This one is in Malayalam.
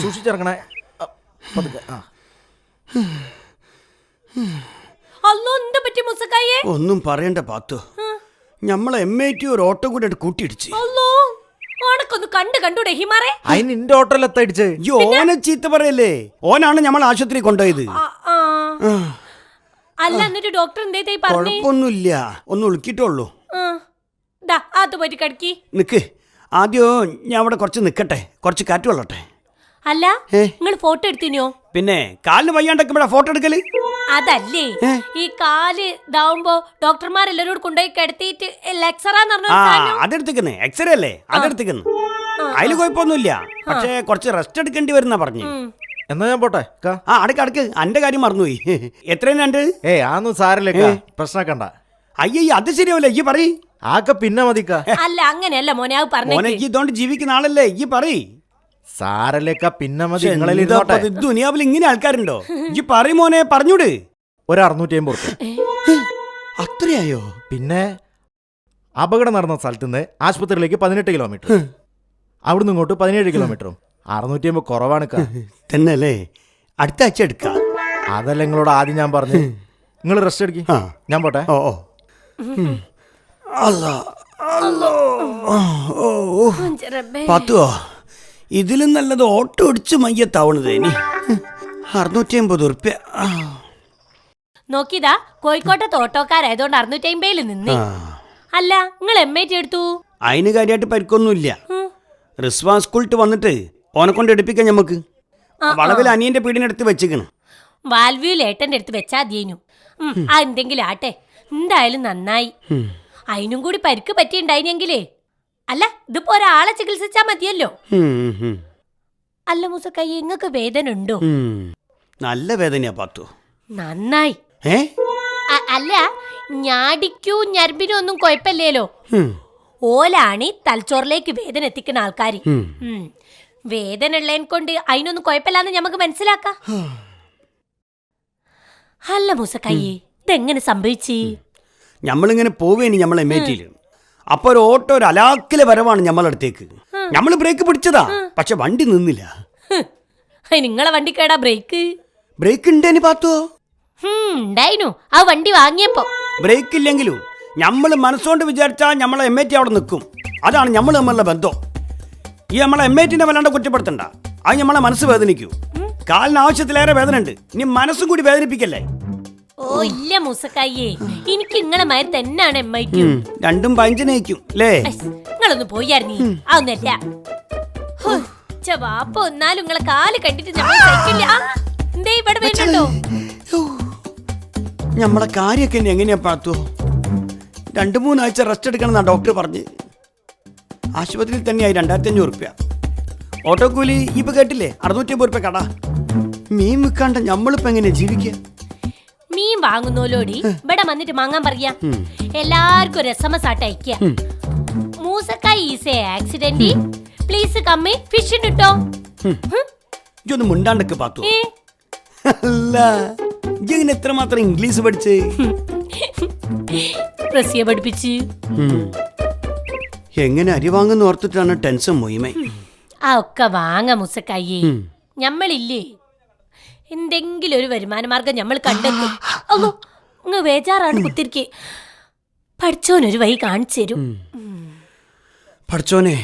സൂക്ഷിച്ചിറങ്ങണേ. അ, പതുക്കെ ആ. അല്ലോ എന്താ പറ്റി മുസക്കായേ? ഒന്നും പറയണ്ട പാത്തു. ഞമ്മളെ എം ഐ ടി ഒരു ഓട്ടോ കൂടെ കൂട്ടിയിടിച്ച്. അല്ലോ ഓണക്കൊന്ന് കണ്ടു കണ്ടൂടെ ഹിമാറെ അതിന് ഇന്റെ ഓട്ടോയിലെത്ത ഇടിച്ച്? ഓനെ ചീത്ത പറയല്ലേ? ഓനാണ് ഞമ്മൾ ആശുപത്രി കൊണ്ടുപോയത്. അല്ല എന്നിട്ട് ഡോക്ടർ പറഞ്ഞു? കുഴപ്പമൊന്നുമില്ല ഒന്ന് ഉളുക്കിട്ടുള്ളൂ അത് കിടക്കി. നിക്ക്. ആദ്യം ഞാൻ അവിടെ കുറച്ച് നിൽക്കട്ടെ കുറച്ച് കാറ്റ് കൊള്ളട്ടെ. അല്ല? നിങ്ങൾ ഫോട്ടോ എടുത്തിനോ? പിന്നെ കാലിന് വയ്യാണ്ടൊക്കെ ഫോട്ടോ എടുക്കൽ? അതല്ലേ. ഈ കാൽ ഇതാവുമ്പോ ഡോക്ടർമാർ എല്ലാരോട് കൊണ്ടുപോയി കിടത്തിയിട്ട് ലെക്സറാന്ന് പറഞ്ഞ ആ ഒരു സാധനം. അതെടുത്തിക്കുന്നു. എക്സ്റേ അല്ലേ? അതെടുത്തിക്കുന്നു. അതിൽ കുഴപ്പമൊന്നുമില്ല. പക്ഷേ കുറച്ച് റെസ്റ്റ് എടുക്കേണ്ടി വരുന്ന പറഞ്ഞു. എന്നാ ഞാൻ പോട്ടെ? ആ അടക്ക് അടക്ക് അന്റെ കാര്യം മറന്നുപോയി. എത്രയും രണ്ട്? ഏ ആന്നും സാരല്ലേ പ്രശ്നക്കണ്ട അയ്യ അത് ശരിയാവില്ല. ഈ പറയ്. ആക്ക പിന്നെ മതിക്കാ അല്ല അങ്ങനെയല്ല മോനെ അത് മോനെ ഇതുകൊണ്ട് ജീവിക്കുന്ന ആളല്ലേ? ഈ പറയ്. സാരല്ലേക്കാ പിന്നെ മതി നിങ്ങളിൽ ഇരുന്നോട്ടെ. ദുനിയാവിൽ ഇങ്ങനെ ആൾക്കാരുണ്ടോ? ഈ പറയും മോനെ പറഞ്ഞൂട് ഒരു അറുന്നൂറ്റി അമ്പത് റുപ്യ അത്രയായോ? പിന്നെ അപകടം നടന്ന സ്ഥലത്ത് നിന്ന് ആശുപത്രിയിലേക്ക് പതിനെട്ട് കിലോമീറ്റർ. അവിടുന്ന് ഇങ്ങോട്ട് പതിനേഴ് കിലോമീറ്ററും. അറുന്നൂറ്റി അമ്പത് കുറവാണ് തന്നെയല്ലേ തന്നെ അടുത്ത ആഴ്ച എടുക്കാം. അതല്ല നിങ്ങളോട് ആദ്യം ഞാൻ പറഞ്ഞു നിങ്ങൾ റെസ്റ്റ് എടുക്കി. ഞാൻ പോട്ടെ. ഓ ഓ. അല്ലാ, അല്ലോ. ഓ. പത്തുവോ? ഇതിലും നല്ലത് ഓട്ടോ അടിച്ച് മയ്യത്താവണത് ഇനി. അറുന്നൂറ്റി അമ്പത് ഉറുപ്പ്യ നോക്കിതാ നോക്കിയതാ കോഴിക്കോട്ടെ ഓട്ടോക്കാരായതുകൊണ്ട് അറുന്നൂറ്റി അമ്പതിൽ നിന്നേ. അല്ല നിങ്ങൾ എം ഐ ടി എടുത്തു? അതിന് കാര്യമായിട്ട് പരിക്കൊന്നുമില്ല. റിസ്വാ റിസ്വാൻ സ്കൂളിട്ട് വന്നിട്ട് ഓനെ കൊണ്ട് എടുപ്പിക്കാം ഞമ്മക്ക്. വളവിൽ അനിയന്റെ പീടിനടുത്ത് വെച്ചിക്കണം വാൽവ്യൂ ലേട്ടന്റെ അടുത്ത് വെച്ചാ മതിയേനു. ഉം, ആ എന്തെങ്കിലും ആട്ടെ. എന്തായാലും നന്നായി. അതിനും കൂടി പരിക്ക് പറ്റിയുണ്ടായിനെങ്കിലേ അല്ല ഇതിപ്പോ ഒരാളെ ചികിത്സിച്ചാ മതിയല്ലോ. അല്ല മുസക്കൈ ഇങ്ങക്ക് വേദന ഉണ്ടോ നല്ല വേദനയാ പാത്തു. നന്നായി. അല്ല ഞാടിക്കൂ ഞരമ്പിനും ഒന്നും കുഴപ്പമില്ലല്ലോ ഓലാണി തലച്ചോറിലേക്ക് വേദന എത്തിക്കുന്ന ആൾക്കാർ വേദന ഉള്ളതിനെ കൊണ്ട് അതിനൊന്നും കുഴപ്പമില്ലാന്ന് നമുക്ക് മനസ്സിലാക്കാം. അല്ല മൂസക്കായി ഇതെങ്ങനെ സംഭവിച്ചു? ഞമ്മളിങ്ങനെ പോവേനി ഞമ്മളെ എമ്മേറ്റിയിൽ അപ്പൊ ഒരു ഓട്ടോ ഒരു അലാക്കിലെ വരവാണ് ഞമ്മളടുത്തേക്ക്. ഞമ്മൾ ബ്രേക്ക് പിടിച്ചതാ. പക്ഷെ വണ്ടി നിന്നില്ല. നിങ്ങളെ വണ്ടി കേടാ ബ്രേക്ക്? ബ്രേക്ക് ഉണ്ടേനി പാത്തോ? ഉണ്ടായിനു. ആ വണ്ടി വാങ്ങിയപ്പോ. ബ്രേക്ക് ഇല്ലെങ്കിലും നമ്മൾ മനസ്സുകൊണ്ട് വിചാരിച്ചാൽ നമ്മളെ എം ഐ ടി അവിടെ നിൽക്കും അതാണ് നമ്മൾ തമ്മിലുള്ള ബന്ധം. ഈ നമ്മളെ എം ഐ ടിനെ വല്ലാണ്ട് കുറ്റപ്പെടുത്തണ്ട. അത് നമ്മളെ മനസ്സ് വേദനിക്കൂ. കാലിന് ആവശ്യത്തിലേറെ വേദന ഉണ്ട് ഇനി മനസ്സും കൂടി വേദനിപ്പിക്കല്ലേ? ഓ ഇല്ല മൂസക്കായേ എനിക്ക് നിങ്ങളെ മാതിരി തന്നെയാണ് എം ഐ രണ്ടും പഞ്ചനയിക്കും അല്ലേ നിങ്ങളൊന്ന് പോയായിരുന്നീ അതൊന്നല്ല വാപ്പ ഒന്നാലും നിങ്ങളെ കാൽ കണ്ടിട്ട് ഞങ്ങൾ സഹിക്കില്ല. എന്തേ ഇവിടെ വരുന്നുണ്ടോ? നമ്മളെ കാര്യമൊക്കെ എങ്ങനെയാ പാത്തോ രണ്ടു മൂന്നാഴ്ച റെസ്റ്റ് എടുക്കണം എന്നാ ഡോക്ടർ പറഞ്ഞ്. ആശുപത്രിയിൽ തന്നെയായി രണ്ടായിരത്തി അഞ്ഞൂറ് റുപ്യ. ഓട്ടോ കൂലി ഇപ്പൊ കേട്ടില്ലേ? അറുന്നൂറ്റി അമ്പത് റുപ്യ കട. മീൻ വിൽക്കാണ്ട് നമ്മളിപ്പോ എങ്ങനെയാ ജീവിക്കുക? വാങ്ങുന്നോലോടി. ഇവിടെ വന്നിട്ട് മാങ്ങാൻ പറയാ. എല്ലാവർക്കും ഒരു എസ് എം എസ് ആട്ട് അയക്കുക മൂസക്കായ് ഈസ് എ ആക്സിഡന്റ് പ്ലീസ് കമ്മി ഫിഷ് ഇട്ടോ ഇതൊന്ന് മുണ്ടാണ്ടൊക്കെ പാത്തു? അല്ല. ഇങ്ങനെ എത്രമാത്രം ഇംഗ്ലീഷ് പഠിച്ചേ? റസിയ പഠിപ്പിച്ച്. എങ്ങനെ അരി വാങ്ങുന്ന ഓർത്തിട്ടാണ് ടെൻഷൻ മൊയ്മേ. ആ ഒക്കെ വാങ്ങ മുസക്കായി. ഞമ്മളില്ലേ? എന്തെങ്കിലും ഒരു വരുമാന മാർഗം ഞമ്മൾ കണ്ടെത്തും. അല്ലോ ഇങ്ങ് വേജാറാണ് കുത്തിരിക്കേ. പഠിച്ചോനൊരു വഴി കാണിച്ചു തരും. പഠിച്ചോനെ